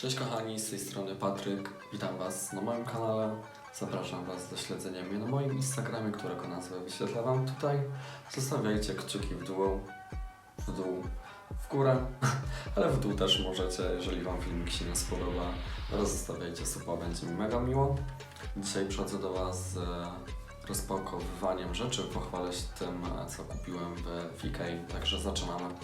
Cześć kochani, z tej strony Patryk. Witam Was na moim kanale. Zapraszam Was do śledzenia mnie na moim Instagramie, którego nazwę wyświetlę Wam tutaj. Zostawiajcie kciuki w dół, w dół, w górę, ale w dół też możecie, jeżeli Wam filmik się nie spodoba. Zostawiajcie suba, będzie mi mega miło. Dzisiaj przychodzę do Was z rozpakowywaniem rzeczy. Pochwalę się tym, co kupiłem w VK, także zaczynamy.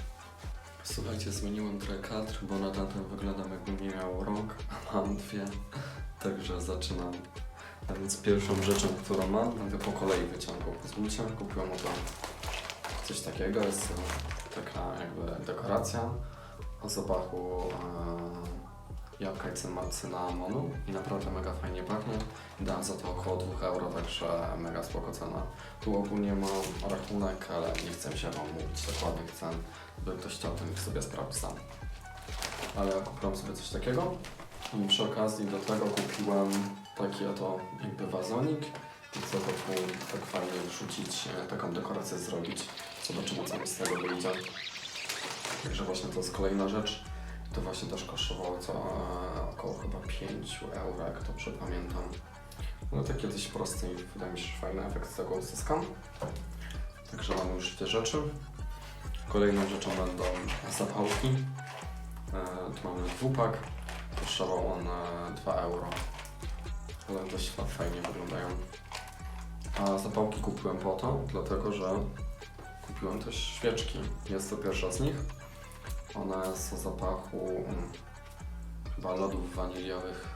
Słuchajcie, zmieniłem trochę bo na tamtym wyglądam jakbym miał rąk, a mam dwie, także zaczynam. A więc pierwszą rzeczą, którą mam, będę po kolei wyciągał. Pozwólcie, kupiłem oto coś takiego, jest to taka jakby dekoracja o zapachu e, jabłka i cyna- cynamonu i naprawdę mega fajnie pachnie. Dałem za to około 2 euro, także mega spoko cena. Tu ogólnie mam rachunek, ale nie chcę się Wam mówić dokładnych cen. Gdyby ktoś chciał, to niech sobie sprawdzi sam. Ale ja kupiłem sobie coś takiego i przy okazji do tego kupiłem taki oto jakby wazonik i chcę to tak fajnie wrzucić, e, taką dekorację zrobić. Zobaczymy co mi z tego wyjdzie. Także właśnie to jest kolejna rzecz. To właśnie też kosztowało co e, około chyba 5 euro, jak dobrze pamiętam. No takie dość proste i wydaje mi się, że fajny efekt z tego uzyskam. Także mamy już dwie rzeczy. Kolejną rzeczą będą zapałki. E, tu mamy dwupak. Kosztował on e, 2 euro. Ale dość fa- fajnie wyglądają. A zapałki kupiłem po to, dlatego że kupiłem też świeczki. Jest to pierwsza z nich. One są zapachu mm, chyba lodów waniliowych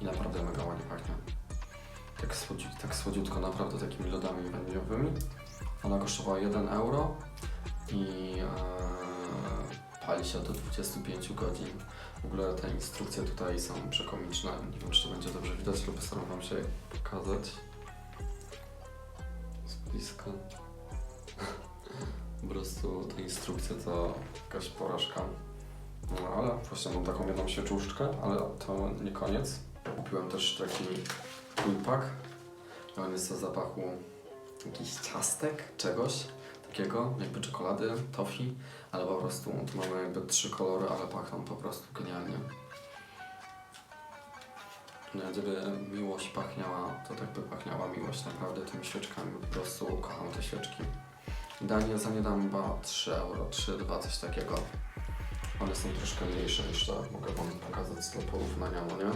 i naprawdę mega ładnie pachnie. Tak, słodzi, tak słodziutko, naprawdę takimi lodami waniliowymi. Ona kosztowała 1 euro i e, pali się do 25 godzin. W ogóle te instrukcje tutaj są przekomiczne. Nie wiem, czy to będzie dobrze widać, lub postaram Wam się pokazać. Z bliska. po prostu te instrukcje to jakaś porażka. No ale właśnie mam taką jedną świeczuszkę, ale to nie koniec. Kupiłem też taki trójpak. On jest o zapachu jakichś ciastek, czegoś takiego, jakby czekolady, toffee, ale po prostu tu mamy jakby trzy kolory, ale pachną po prostu genialnie. No gdyby miłość pachniała, to tak by pachniała miłość naprawdę tymi świeczkami, po prostu kocham te świeczki. Danie za nie dam chyba 3 euro, 3,2 coś takiego. One są troszkę mniejsze niż to, mogę Wam pokazać dla porównania, no nie?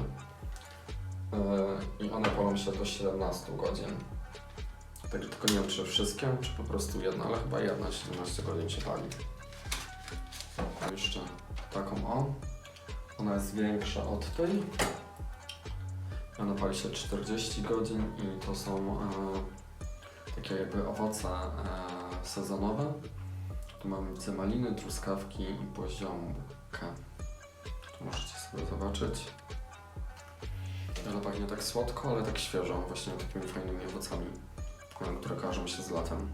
Yy, I one palą się do 17 godzin. Także tylko nie wiem, czy wszystkie, czy po prostu jedna, ale chyba jedna 17 godzin się pali. Mam jeszcze taką o. Ona jest większa od tej. Ona pali się 40 godzin i to są e, takie jakby owoce e, sezonowe. Tu mamy widzę maliny, truskawki i poziomkę. Tu możecie sobie zobaczyć. Ona pachnie tak słodko, ale tak świeżo, właśnie takimi fajnymi owocami które kojarzą się z latem.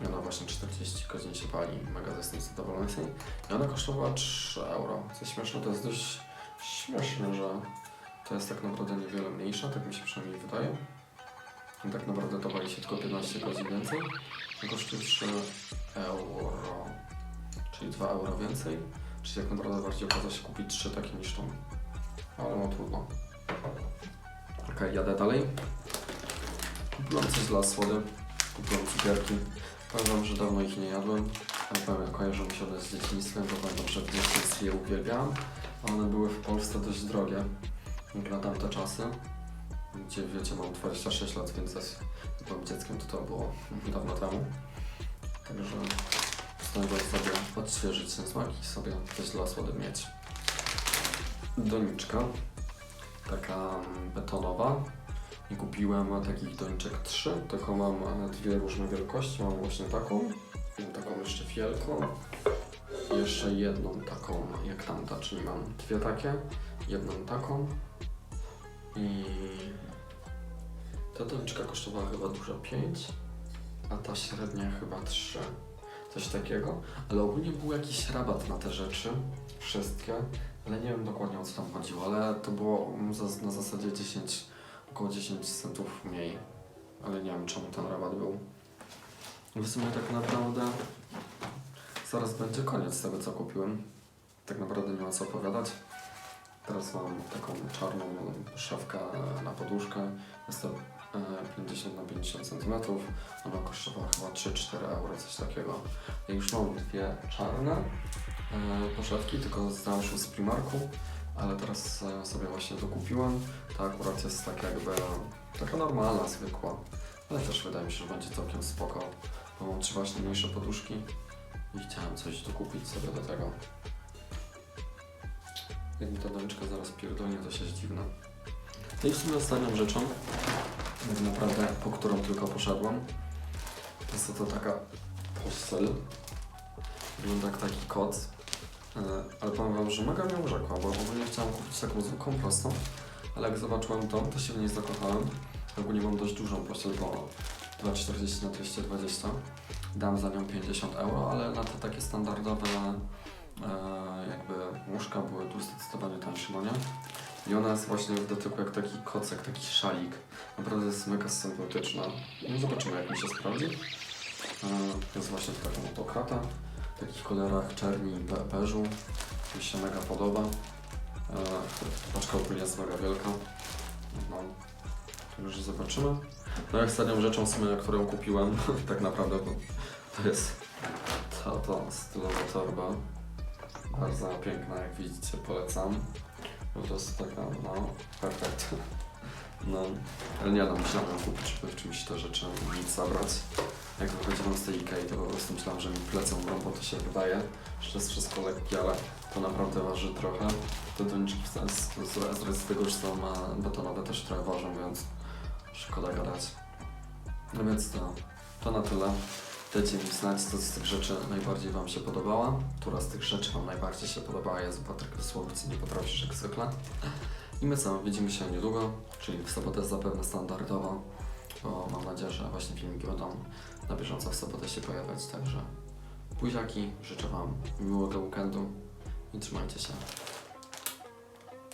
I ona właśnie 40 godzin się pali, mega jestem zadowolony. I ona kosztowała 3 euro. Co śmieszne, to jest dość śmieszne, że to jest tak naprawdę niewiele mniejsza, tak mi się przynajmniej wydaje. I tak naprawdę to pali się tylko 15 godzin więcej. I kosztuje 3 euro, czyli 2 euro więcej. Czyli tak naprawdę bardziej opłaca się kupić 3 takie niż tą. Ale no trudno. Okej, jadę dalej. Kupiłem coś dla słody, kupiłem cukierki. Powiem że dawno ich nie jadłem, ale powiem, kojarzą mi się one z dzieciństwem, bo pamiętam, że w dzieciństwie je uwielbiałam, a one były w Polsce dość drogie, jak na tamte czasy. Gdzie wiecie, mam 26 lat, więc jak byłem dzieckiem, to to było dawno temu. Także postanowiłem sobie odświeżyć ten smak i sobie coś dla słody mieć. Doniczka, taka betonowa, i kupiłem takich doniczek trzy, tylko mam e, dwie różne wielkości. Mam właśnie taką, taką jeszcze wielką i jeszcze jedną taką jak tamta, czyli mam dwie takie, jedną taką. I ta doniczka kosztowała chyba dużo 5, a ta średnia chyba 3. Coś takiego, ale ogólnie był jakiś rabat na te rzeczy, wszystkie, ale nie wiem dokładnie o co tam chodziło, ale to było na zasadzie 10 około 10 centów mniej, ale nie wiem czemu ten rabat był. W sumie tak naprawdę zaraz będzie koniec tego co kupiłem. Tak naprawdę nie ma co opowiadać. Teraz mam taką czarną szafkę na poduszkę. Jest to e, 50 na 50 cm. Ona kosztowała chyba 3-4 euro, coś takiego. Ja już mam dwie czarne e, poszewki, tylko znalazłem z Primarku, ale teraz e, sobie właśnie to kupiłem. Ta akurat jest tak jakby taka normalna, zwykła, ale też wydaje mi się, że będzie całkiem spoko, mam trzy właśnie mniejsze poduszki i chciałem coś dokupić sobie do tego. Jak mi ta doniczka zaraz pierdolnie, to się zdziwne. No i ostatnią rzeczą, tak naprawdę po którą tylko poszedłem, jest to taka postel. Wygląda jak taki kot. E, Ale powiem wam, że mega mnie urzekła, bo ogólnie chciałem kupić taką zwykłą, prostą, ale jak zobaczyłem tą, to się w niej zakochałem. Ogólnie mam dość dużą pościel, bo 2,40 na 220. Dam za nią 50 euro, ale na te takie standardowe e, jakby łóżka były tu zdecydowanie tańsze, no nie? I ona jest właśnie w dotyku jak taki kocek, taki szalik. Naprawdę jest mega sympatyczna. No zobaczymy jak mi się sprawdzi. E, Jest właśnie w taką oto w takich kolorach czerni i be- beżu. Mi się mega podoba. E, Paczka ogólnie jest mega wielka. No, już zobaczymy. No jak ostatnią rzeczą w sumie, którą kupiłem, tak naprawdę, to jest ta, ta stylowa torba. Bardzo piękna, jak widzicie, polecam. To jest taka, no, perfekt. No, ale nie no, myślałem kupić, żeby w czymś te rzeczy nic zabrać. Jak wychodziłem z tej Ikei, to po prostu myślałem, że mi plecą bo to się wydaje, że to jest wszystko lekkie, ale to naprawdę waży trochę. Te doniczki z, z, z, z racji tego, że są betonowe, też trochę ważą, więc szkoda gadać. No więc to, to na tyle. Dajcie mi znać, co z tych rzeczy najbardziej Wam się podobała. Która z tych rzeczy Wam najbardziej się podobała. Jezu, Patryk dosłownie nie potrafisz jak zwykle. I my co, widzimy się niedługo, czyli w sobotę zapewne standardowo, mam nadzieję, że właśnie filmiki będą na bieżąco w sobotę się pojawiać, także buziaki, życzę Wam miłego weekendu i trzymajcie się.